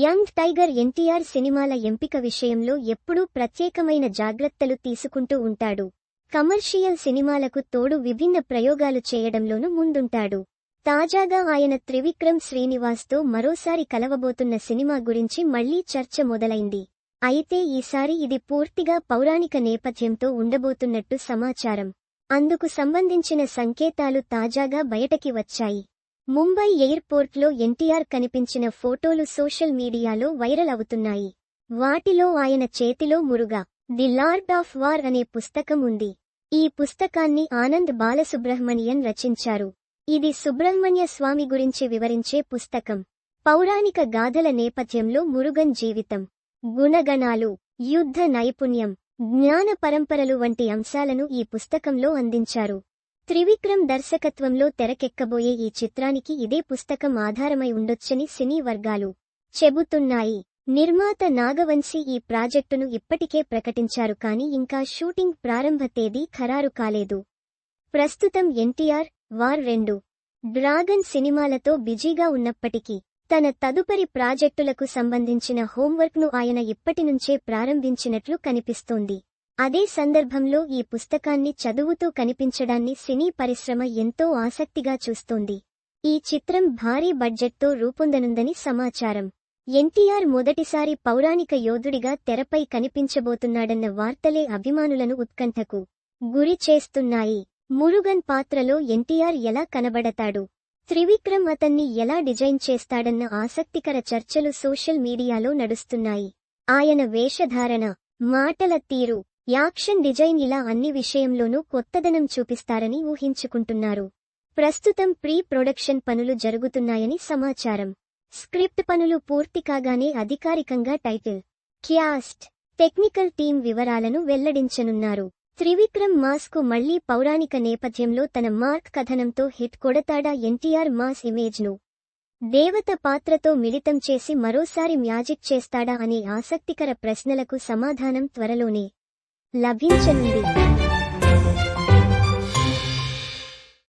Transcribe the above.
Young tiger NTR సినిమాల ఎంపిక విషయంలో ఎప్పుడూ ప్రత్యేకమైన జాగ్రత్తలు తీసుకుంటూ ఉంటాడు. కమర్షియల్ సినిమాలకు తోడు విభిన్న ప్రయోగాలు చేయడంలోనూ ముందుంటాడు. తాజాగా ఆయన త్రివిక్రమ్ శ్రీనివాస్తో మరోసారి కలవబోతున్న సినిమా గురించి మళ్ళీ చర్చ మొదలైంది. అయితే ఈసారి ఇది పూర్తిగా పౌరాణిక నేపథ్యంతో ఉండబోతున్నట్టు సమాచారం. అందుకు సంబంధించిన సంకేతాలు తాజాగా బయటకి వచ్చాయి. ముంబై ఎయిర్పోర్ట్లో ఎన్టీఆర్ కనిపించిన ఫోటోలు సోషల్ మీడియాలో వైరల్ అవుతున్నాయి. వాటిలో ఆయన చేతిలో Muruga the lord of war అనే పుస్తకం ఉంది. ఈ పుస్తకాన్ని ఆనంద్ బాలసుబ్రహ్మణియన్ రచించారు. ఇది సుబ్రహ్మణ్య స్వామి గురించి వివరించే పుస్తకం. పౌరాణిక గాథల నేపథ్యంలో మురుగన్ జీవితం. గుణగణాలు యుద్ధ నైపుణ్యం జ్ఞాన పరంపరలు వంటి అంశాలను ఈ పుస్తకంలో అందించారు. త్రివిక్రమ్ దర్శకత్వంలో తెరకెక్కబోయే ఈ చిత్రానికి ఇదే పుస్తకం ఆధారమై ఉండొచ్చని సినీ వర్గాలు చెబుతున్నాయి. నిర్మాత నాగవంశీ ఈ ప్రాజెక్టును ఇప్పటికే ప్రకటించారు కాని ఇంకా షూటింగ్ ప్రారంభ తేదీ ఖరారు కాలేదు. ప్రస్తుతం ఎన్టీఆర్ వార్ రెండు డ్రాగన్ సినిమాలతో బిజీగా ఉన్నప్పటికీ తన తదుపరి ప్రాజెక్టులకు సంబంధించిన హోంవర్క్ను ఆయన ఇప్పటినుంచే ప్రారంభించినట్లు కనిపిస్తోంది. అదే సందర్భంలో ఈ పుస్తకాన్ని చదువుతూ కనిపించడాన్ని సినీ పరిశ్రమ ఎంతో ఆసక్తిగా చూస్తోంది. ఈ చిత్రం భారీ బడ్జెట్తో రూపొందనుందని సమాచారం. ఎన్టీఆర్ మొదటిసారి పౌరాణిక యోధుడిగా తెరపై కనిపించబోతున్నాడన్న వార్తలే అభిమానులను ఉత్కంఠకు గురి చేస్తున్నాయి. మురుగన్ పాత్రలో ఎన్టీఆర్ ఎలా కనబడతాడు? త్రివిక్రమ్ అతన్ని ఎలా డిజైన్ చేస్తాడన్న ఆసక్తికర చర్చలు సోషల్ మీడియాలో నడుస్తున్నాయి. ఆయన వేషధారణ మాటల తీరు యాక్షన్ డిజైన్ ఇలా అన్ని విషయంలోనూ కొత్తదనం చూపిస్తారని ఊహించుకుంటున్నారు. ప్రస్తుతం ప్రీ ప్రొడక్షన్ పనులు జరుగుతున్నాయని సమాచారం. స్క్రిప్ట్ పనులు పూర్తి కాగానే అధికారికంగా టైటిల్ క్యాస్ట్ టెక్నికల్ టీం వివరాలను వెల్లడించనున్నారు. త్రివిక్రమ్ మాస్కు మళ్ళీ పౌరాణిక నేపథ్యంలో తన మార్క్ కథనంతో హిట్ కొడతాడా ఎన్టీఆర్ మాస్ ఇమేజ్ను దేవత పాత్రతో మిళితం చేసి మరోసారి మ్యాజిక్ చేస్తాడా అనే ఆసక్తికర ప్రశ్నలకు సమాధానం త్వరలోనే. లభించనుంది